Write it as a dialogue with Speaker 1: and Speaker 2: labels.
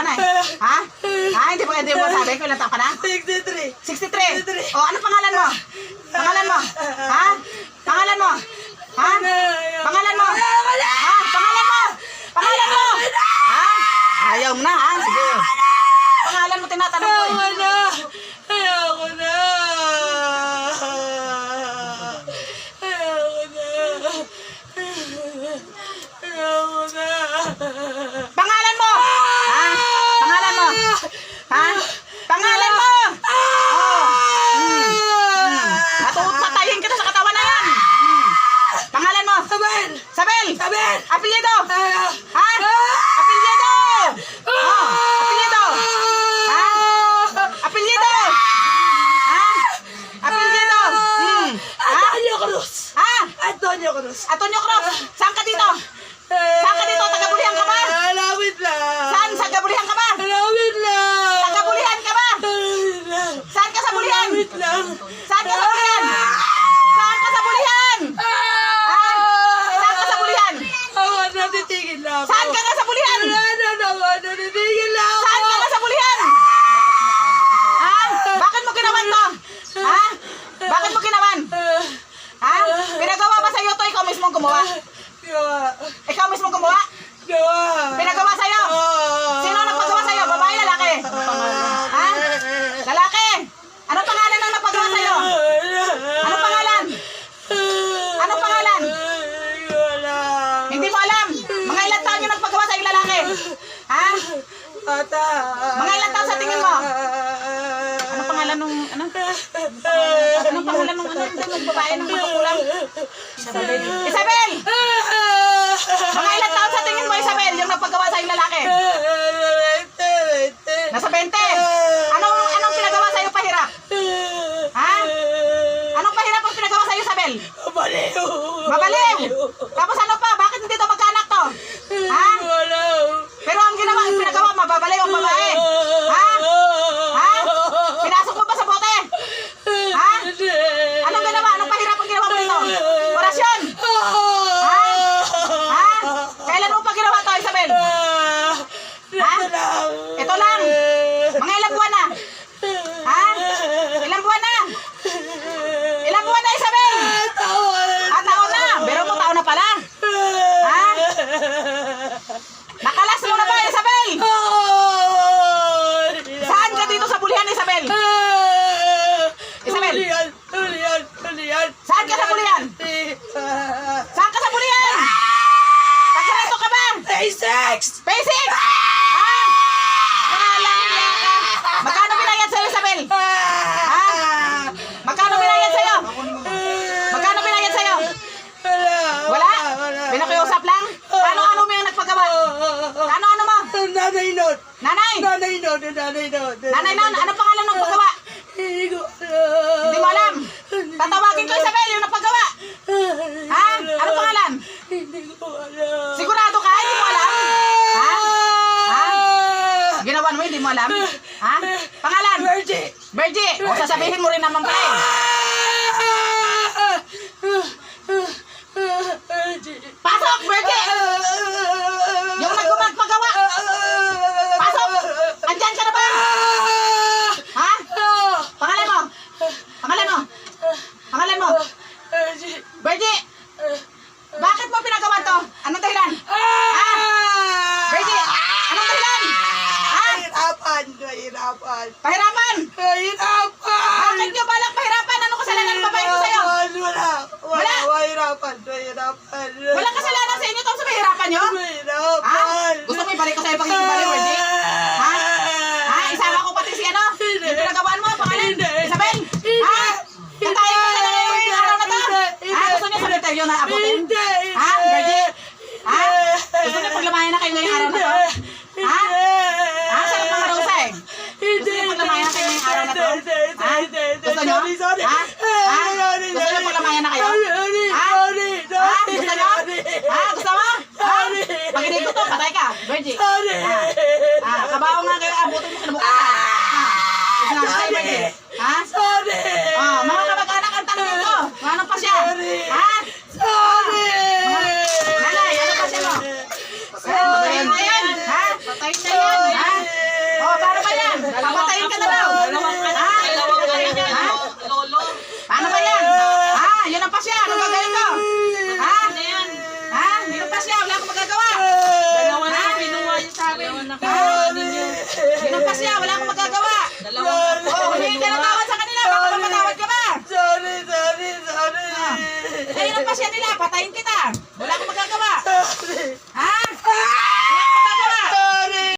Speaker 1: ka na eh. Ha? Ha? Hindi mo, hindi mo sabi kung ilang taon ka na?
Speaker 2: 63.
Speaker 1: 63. O, ano pangalan mo? Pangalan mo? Ha? Pangalan mo? Ha? Pangalan mo? Ha? Pangalan mo? Pangalan mo? Ha? Ayaw mo na, ha? Sige. Pangalan mo tinatanong ko
Speaker 2: Ayoko
Speaker 1: eh.
Speaker 2: na. Ayoko na. Ayoko na. Ayoko na.
Speaker 1: Pangalan mo? Ha? Pangalan mo? Ha? Pangalan mo? Oh. Mm. Mm. Matuot patayin kita sa katawan na yan. Mm. Pangalan mo?
Speaker 2: Sabel!
Speaker 1: Sabel!
Speaker 2: Sabel!
Speaker 1: Apelyido!
Speaker 2: Ah!
Speaker 1: Ha? Apelyido! Oh, apelyido! Ha? Apelyido! Ha? Apelyido! Hmm. Ha?
Speaker 2: Antonio Cruz!
Speaker 1: Ha?
Speaker 2: Antonio Cruz!
Speaker 1: Antonio Cruz, saan ka dito? Saan ka dito? Taga-Bulihan ka ba?
Speaker 2: Lang!
Speaker 1: Saan? Sa Gabulihan ka ba?
Speaker 2: Malapit lang!
Speaker 1: Taga-Bulihan ka ba?
Speaker 2: Malapit lang!
Speaker 1: Saan ka sa Bulihan?
Speaker 2: Malapit lang!
Speaker 1: Saan ka sa Bulihan? Saan ka sa Bulihan? Saan ka sa Bulihan?
Speaker 2: Ako, natitigil lang ako.
Speaker 1: Saan ka nga sa Bulihan?
Speaker 2: Wala na naman, natitigil lang ako.
Speaker 1: Saan ka nga sa Bulihan? Ha? Bakit mo ginawan to? Ha? Bakit mo ginawan? Ha? Pinagawa ba sa'yo to? Ikaw mismo gumawa?
Speaker 2: Gawa.
Speaker 1: Ikaw mismo gumawa?
Speaker 2: Gawa.
Speaker 1: Pinagawa sa'yo? Sino ang nagpagawa sa'yo? Babae, lalaki? Ha? Lalaki? Anong pangalan ng nagpagawa sa'yo? Anong pangalan? Anong pangalan?
Speaker 2: Wala.
Speaker 1: Hindi mo alam. Mga ilang taon yung nagpagawa sa'yo lalaki? Ha?
Speaker 2: Ata.
Speaker 1: Mga ilang taon sa tingin mo? Anong pangalan nung, ano? Anong pangalan nung, ano, nung babae nung magkukulang? Isabel. Isabel! Mga ilang taon sa tingin mo, Isabel, yung nagpagawa sa'yo lalaki? Nasa 20. Anong, anong pinagawa sa'yo pahirap? Ha? Anong pahirap ang pinagawa sa'yo, Isabel?
Speaker 2: Baliw.
Speaker 1: Mabaliw! Tapos ano pa? Bakit hindi to magkaanak to? Ha?
Speaker 2: Wala.
Speaker 1: Pero ang ginawa, ang pinagawa, mababaliw ang babae. Ha? Ha? Pinasok mo ba sa bote? Ha? Anong ginawa? Anong pahirap ang ginawa mo dito? Orasyon! Ha? Ha? Kailan mo pa ginawa to, Isabel? Ha? Ito lang. Mga ilang buwan na? Ha? Ilang buwan na? Ilang buwan na, Isabel? Ah, taon na. Pero mo taon na pala. Ha? Nakalas mo na ba, Isabel? Saan ka dito sa bulihan, Isabel? Isabel?
Speaker 2: Tulian, tulian, tulian.
Speaker 1: Saan ka sa bulihan? Saan ka sa bulihan? Taga-reto ka ba?
Speaker 2: Sex!
Speaker 1: Basic! Ha? Walang iya ka. Magkano binayad sa'yo, Isabel? Ha? Magkano binayad sa'yo? Magkano binayad sa'yo?
Speaker 2: Wala.
Speaker 1: Wala? Pinakiusap lang? Ano-ano mo yung nagpagawa? Ano-ano mo?
Speaker 2: Nanay nun.
Speaker 1: Nanay!
Speaker 2: Nanay nun. Nanay nun.
Speaker 1: Nanay nun, ano pangalan ng paggawa?
Speaker 2: Hindi ko alam.
Speaker 1: Hindi mo alam. Tatawagin ko, Isabel, yung nagpagawa. Ha? Ano pangalan?
Speaker 2: Hindi ko alam.
Speaker 1: Sigurado ka? Hindi mo alam? Ha? Ha? Ginawa mo, hindi mo alam? Ha? Pangalan?
Speaker 2: Virgie.
Speaker 1: Virgie! O sasabihin mo rin naman pala eh.
Speaker 2: Virgie.
Speaker 1: Pasok, Virgie! Yung nagpagawa. Pasok! Andyan ka na ba? Ha? Pangalan mo? Pangalan mo? Pangalan mo?
Speaker 2: Virgie.
Speaker 1: Virgie! Bakit mo pinagawa to? Anong dahilan? Ha? Virgie! Anong dahilan? Ha?
Speaker 2: Mahirapan. Mahirapan.
Speaker 1: Pahirapan!
Speaker 2: Mahirapan.
Speaker 1: Bakit nyo balak pahirapan? Ano kasalanan ng babae ko sa'yo?
Speaker 2: Wala. Wala.
Speaker 1: Wala?
Speaker 2: Mahirapan. Mahirapan.
Speaker 1: Walang kasalanan sa inyo to sa pahirapan nyo? Ha?
Speaker 2: Mahirapan.
Speaker 1: Gusto mo ibalik ko sa'yo pag hindi balik, Virgie? Ha? Ha? Isama ko pati si ano? Yung pinagawaan mo, pangalan? Isabel? Ha? Kantayin mo na lang ngayong araw na to? Ha? Gusto niyo sa interview na abutin? Ha? Virgie? Ha? Gusto niyo paglamayan na kayo ngayong araw na to? Ha? Ha? Sarap ng marusa eh. Gusto niyo paglamayan na kayo ngayong araw na to? Ha? Gusto niyo? Ha? Ha? Gusto niyo paglamayan na kayo? Ha? Ha? Gusto niyo? Ha? Gusto mo? Ha? Pag hindi ko to, patay ka. Virgie. Ha? Ha? Kabaho nga kayo, abutin mo? Gusto na sa'yo, Virgie. Ha?
Speaker 2: Sorry.
Speaker 1: Oh, mga kamag-anak ang tanong nito. Ano pa siya? Ha?
Speaker 2: Sorry.
Speaker 1: Nanay, ano pa siya mo? Patayin na yan. Ha? Patayin na yan. Ha?
Speaker 3: nakakaano ninyo.
Speaker 1: Ginampas niya, wala akong magagawa.
Speaker 3: Dalawang
Speaker 1: Oh, humingi ka ng tawad sa kanila, baka mapatawad ka ba?
Speaker 2: Sorry, sorry,
Speaker 1: ginampas yan nila, patayin kita.